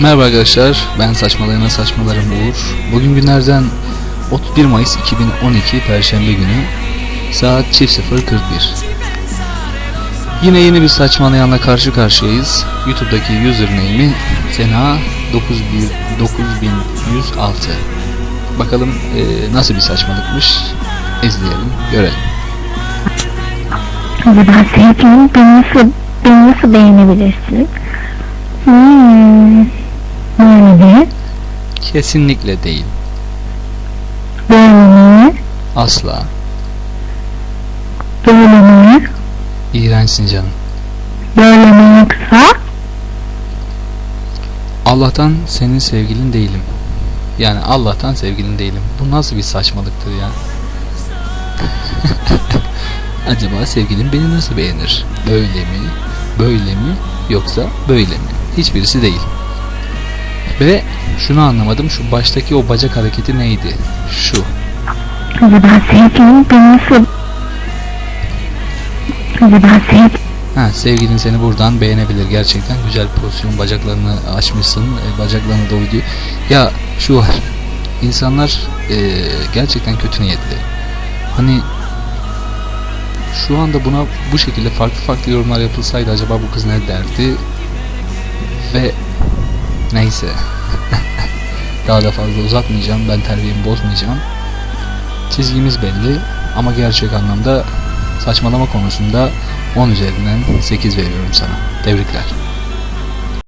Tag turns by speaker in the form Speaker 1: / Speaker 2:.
Speaker 1: Merhaba arkadaşlar, ben Saçmalayana Saçmalarım Uğur. Bugün günlerden 31 Mayıs 2012 Perşembe günü saat çift 0.41. Yine yeni bir saçmalayanla karşı karşıyayız. YouTube'daki username'i Sena 9100 9106. Bakalım eee, nasıl bir saçmalıkmış. İzleyelim, görelim.
Speaker 2: Acaba sevgilim beni nasıl, beni nasıl beğenebilirsin?
Speaker 1: Kesinlikle değil.
Speaker 2: Böyle mi?
Speaker 1: Asla.
Speaker 2: Böyle mi?
Speaker 1: İğrençsin canım.
Speaker 2: Böyle mi yoksa?
Speaker 1: Allah'tan senin sevgilin değilim. Yani Allah'tan sevgilin değilim. Bu nasıl bir saçmalıktır ya? Acaba sevgilim beni nasıl beğenir? Böyle mi? Böyle mi? Yoksa böyle mi? Hiçbirisi değil. Ve şunu anlamadım. Şu baştaki o bacak hareketi neydi? Şu. Ha, sevgilin seni buradan beğenebilir gerçekten güzel pozisyon bacaklarını açmışsın e, bacaklarını uyduyor. Ya şu var insanlar e, gerçekten kötü niyetli. Hani şu anda buna bu şekilde farklı farklı yorumlar yapılsaydı acaba bu kız ne derdi? Ve neyse daha da fazla uzatmayacağım ben terbiyemi bozmayacağım. Çizgimiz belli ama gerçek anlamda saçmalama konusunda 10 üzerinden 8 veriyorum sana. Tebrikler.